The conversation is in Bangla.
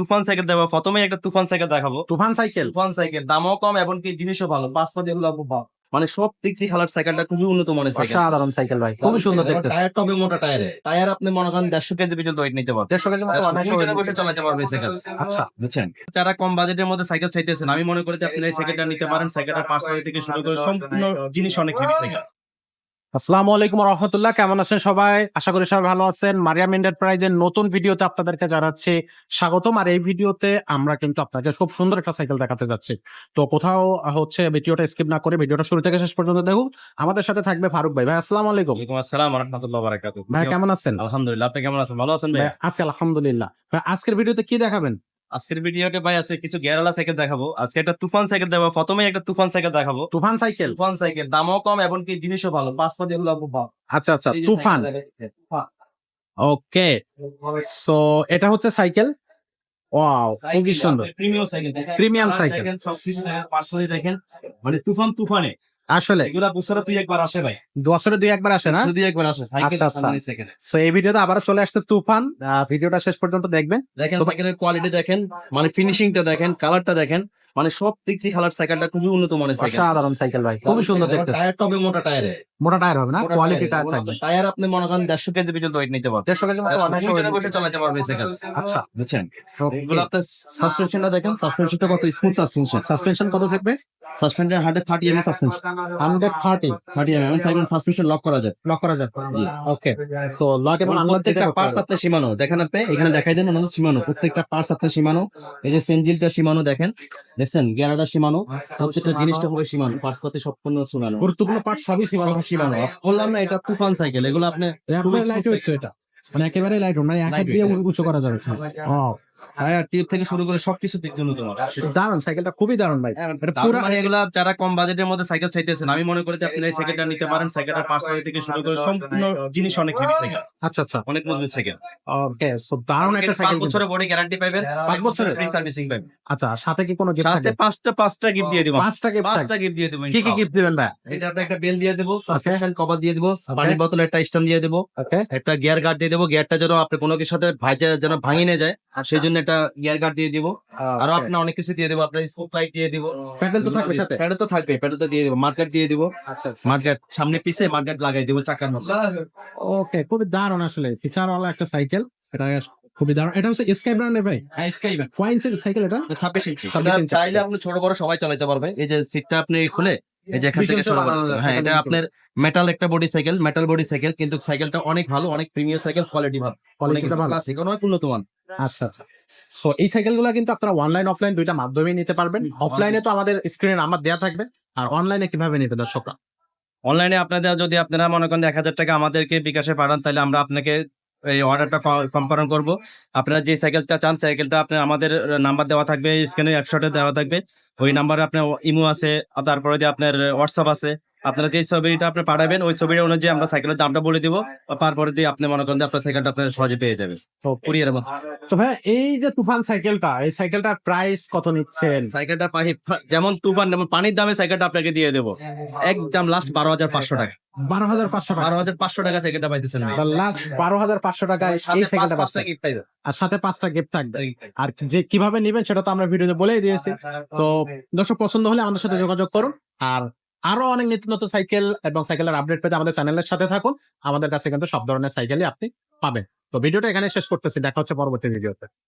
তুফান সাইকেল দেবো প্রথমে একটা তুফান সাইকেল দেখাবো। তুফান সাইকেল তুফান সাইকেল দামও কম এমনকি জিনিসও ভালো। পাঁচশো দিয়ে খুব ভালো মানে সব দিক থেকে কালার সাইকেলটা খুবই উন্নত মানের সাইকেল অসাধারণ সাইকেল ভাই খুবই সুন্দর দেখতে। টায়ার টবে মোটা টায়ারে টায়ার আপনি মনে করেন দেড়শো কেজি পর্যন্ত ওয়েট নিতে পারবেন। দেড়শো কেজি মতো বসে চালাতে পারবে সাইকেল আচ্ছা বুঝছেন। যারা কম বাজেটের মধ্যে সাইকেল চাইতেছেন আমি মনে করি আপনি এই সাইকেলটা নিতে পারেন সাইকেলটা পাঁচ হাজার থেকে শুরু করে সম্পূর্ণ জিনিস অনেক হেভি সাইকেল আসসালামু আলাইকুম রহমতুল্লাহ। কেমন আছেন সবাই? আশা করি সবাই ভালো আছেন। মারিয়াম এন্টারপ্রাইজের নতুন ভিডিওতে আপনাদেরকে জানাচ্ছি স্বাগতম। আর এই ভিডিওতে আমরা কিন্তু আপনাকে খুব সুন্দর একটা সাইকেল দেখাতে যাচ্ছি। তো কোথাও হচ্ছে ভিডিওটা স্কিপ না করে ভিডিওটা শুরু থেকে শেষ পর্যন্ত দেখুন। আমাদের সাথে থাকবে ফারুক ভাই। ভাই আসসালামু আলাইকুম। ওয়ালাইকুম আসসালাম রহমতুল্লাহ বারাকাতু ভাই কেমন আছেন? আলহামদুলিল্লাহ। আপনি কেমন আছেন? ভালো আছেন ভাই আছি আলহামদুলিল্লাহ। ভাই আজকের ভিডিওতে কি দেখাবেন? আজকের ভিডিওতে ভাই আছে কিছু গেরালা সাইকেল দেখাবো। আজকে একটা তুফান সাইকেল দেবো প্রথমে একটা তুফান সাইকেল দেখাবো। তুফান সাইকেল তুফান সাইকেল দামও কম এমনকি জিনিসও ভালো। পাঁচশো দিয়ে খুব ভালো আচ্ছা আচ্ছা তুফান। সাইকেল দেখেন, তুফান। ওকে সো এটা হচ্ছে সাইকেল ওয়াও খুবই সুন্দর। প্রিমিয়াম সাইকেল দেখেন। Premium colour cycle। দেখেন দিয়ে দেখেন। মানে তুফান তুফানে। আসলে। এগুলা বছরে তুই একবার আসে ভাই। বছরে দুই একবার আসে না? দুই একবার আসে সাইকেল আচ্ছা, আচ্ছা। এই ভিডিওতে আবার চলে আসছে তুফান। ভিডিওটা শেষ পর্যন্ত দেখবেন। দেখেন সাইকেলের কোয়ালিটি দেখেন মানে ফিনিশিংটা দেখেন কালারটা দেখেন মানে সব দিক থেকে কালার সাইকেলটা খুবই উন্নত মানের সাইকেল। সাধারণ সাইকেল ভাই খুবই সুন্দর দেখতে। টায়ার টবে মোটা টায়ারে। মোটা টায়ার হবে না কোয়ালিটি টায়ার থাকবে। টায়ার আপনি মনে করেন দেড়শো কেজি পর্যন্ত ওয়েট নিতে পারবেন। দেড়শো কেজি মতো বসে চালাতে পারবে আচ্ছা বুঝছেন? এগুলো আপনার সাসপেনশনটা দেখেন সাসপেনশনটা কত? স্মুথ সাসপেনশন সাসপেনশন কত থাকবে? সাসপেন্ডের hundred thirty M suspension hundred thirty thirty M cycle suspension lock করা যায়। লক করা যাবে জি। ওকে সো লক এবং প্রত্যেকটা পার্টস আপনার সীমানো দেখেন আপনি এখানে দেখাই দেন ওনাদের সীমানো প্রত্যেকটা পার্টস আপনার সীমানো। এই যে সেঞ্জিলটা সীমানো দেখেন দেখছেন? গ্যারাটা সীমানো প্রত্যেকটা জিনিসটা হবে সীমানো পার্টস পাতে সম্পূর্ণ সীমানো। গুরুত্বপূর্ণ পার্ট সবই সীমানো। সীমানো বললাম না এটা তুফান সাইকেল এগুলো আপনি লাইট ওয়েট এটা। মানে একেবারে লাইট মানে এক হাত দিয়ে। উঁচু করা যাবে। ও টায়ার টিউব থেকে শুরু করে সবকিছু দিক জন্য তোমার। দারুণ সাইকেলটা খুবই দারুণ ভাই। এটা পুরো মানে এগুলা যারা কম বাজেটের মধ্যে সাইকেল চাইতেছেন আমি মনে করি যে আপনি এই সাইকেলটা নিতে পারেন সাইকেলটা থেকে শুরু করে সম্পূর্ণ জিনিস অনেক হেভি সাইকেল আচ্ছা আচ্ছা। অনেক মজবুত সাইকেল ওকে সো দারুণ একটা পাঁচ সাইকেল বছরের বডি গ্যারান্টি পাবেন পাঁচ বছরের? ফ্রি সার্ভিসিং পাবেন আচ্ছা সাথে কি কোনো গিফট সাথে পাঁচটা পাঁচটা গিফট দিয়ে দিব। পাঁচটা গিফট পাঁচটা গিফট দিয়ে দেবো কি কি গিফট দিবেন ভাই এটা একটা বেল দিয়ে দেবো সাসপেনশন কভার দিয়ে দেবো পানির বোতল একটা স্ট্যান্ড দিয়ে দেবো ওকে একটা গিয়ার গার্ড দিয়ে দেবো গিয়ারটা যেন আপনি কোনো কিছুর সাথে ভাইজা যেন ভাঙি না যায় সেই জন্য একটা গিয়ার গার্ড দিয়ে দিব। আরও আপনার অনেক কিছু দিয়ে দেবো আপনার স্পোক লাইট দিয়ে দিব। প্যাডেল তো থাকবে সাথে? প্যাডেল তো থাকবে প্যাডেল তো দিয়ে দেবো মার্কেট দিয়ে দিব। আচ্ছা আচ্ছা। মার্কেট সামনে পিছে মার্কেট লাগাই দেবো চাকার মধ্যে। ওকে খুবই দারুণ আসলে। ফিচারওয়ালা একটা সাইকেল এটা খুবই দারুণ। এটা হচ্ছে স্কাই ব্র্যান্ডের ভাই? হ্যাঁ স্কাই ইঞ্চের সাইকেল এটা? ছাব্বিশ ইঞ্চি। 26 ইঞ্চি। চাইলে আপনি ছোট বড় সবাই চালাতে পারবে। এই যে সিটটা আপনি খুলে এই যে এখান থেকে। যায়, হ্যাঁ এটা আপনার মেটাল একটা body cycle metal body cycle কিন্তু সাইকেলটা অনেক ভালো অনেক প্রিমিয়াম সাইকেল কোয়ালিটি ভালো। কোয়ালিটিটা ভালো। ক্লাসিক অনেক উন্নত মান আচ্ছা আচ্ছা। সো এই সাইকেলগুলো কিন্তু আপনারা অনলাইন অফলাইন দুইটা মাধ্যমেই নিতে পারবেন। অফলাইনে তো আমাদের স্ক্রিনে নাম্বার দেওয়া থাকবে। আর অনলাইনে কীভাবে নেবে দর্শকরা? অনলাইনে আপনাদের যদি আপনারা মনে করেন এক হাজার টাকা আমাদেরকে বিকাশে পাঠান তাহলে আমরা আপনাকে এই অর্ডারটা কম্পারন করব। আপনারা যে সাইকেলটা চান সাইকেলটা আপনার আমাদের নাম্বার দেওয়া থাকবে স্ক্রিনে অ্যাপশটে দেওয়া থাকবে। ওই নাম্বারে আপনার ইমো আছে তারপরে দিয়ে আপনার হোয়াটসঅ্যাপ আছে। আপনারা যে ছবিটা আপনি পাঠাবেন ওই ছবির অনুযায়ী আমরা সাইকেলের দামটা বলে দিব। তারপরে দিয়ে আপনি মনে করেন যে আপনার সাইকেলটা আপনার সহজে পেয়ে যাবে। তো কুরিয়ার তো ভাই এই যে তুফান সাইকেলটা এই সাইকেলটার প্রাইস কত নিচ্ছেন? সাইকেলটা পাহি যেমন তুফান যেমন পানির দামে সাইকেলটা আপনাকে দিয়ে দেবো। একদম লাস্ট বারো হাজার পাঁচশো টাকা। বারো হাজার পাঁচশো বারো হাজার পাঁচশো টাকা সাইকেলটা পাইতেছেন। লাস্ট বারো হাজার পাঁচশো টাকায় এই সাইকেলটা পাঁচটা gift আর সাথে পাঁচটা গিফট থাকবে। আর যে কীভাবে নেবেন সেটা তো আমরা ভিডিওতে বলেই দিয়েছি। তো দর্শক পছন্দ হলে আমাদের সাথে যোগাযোগ করুন। আর আরও অনেক নিত্য নতুন সাইকেল এবং সাইকেলের আপডেট পেতে আমাদের চ্যানেলের সাথে থাকুন। আমাদের কাছে কিন্তু সব ধরনের সাইকেলই আপনি পাবেন। তো ভিডিওটা এখানে শেষ করতেছি, দেখা হচ্ছে পরবর্তী ভিডিওতে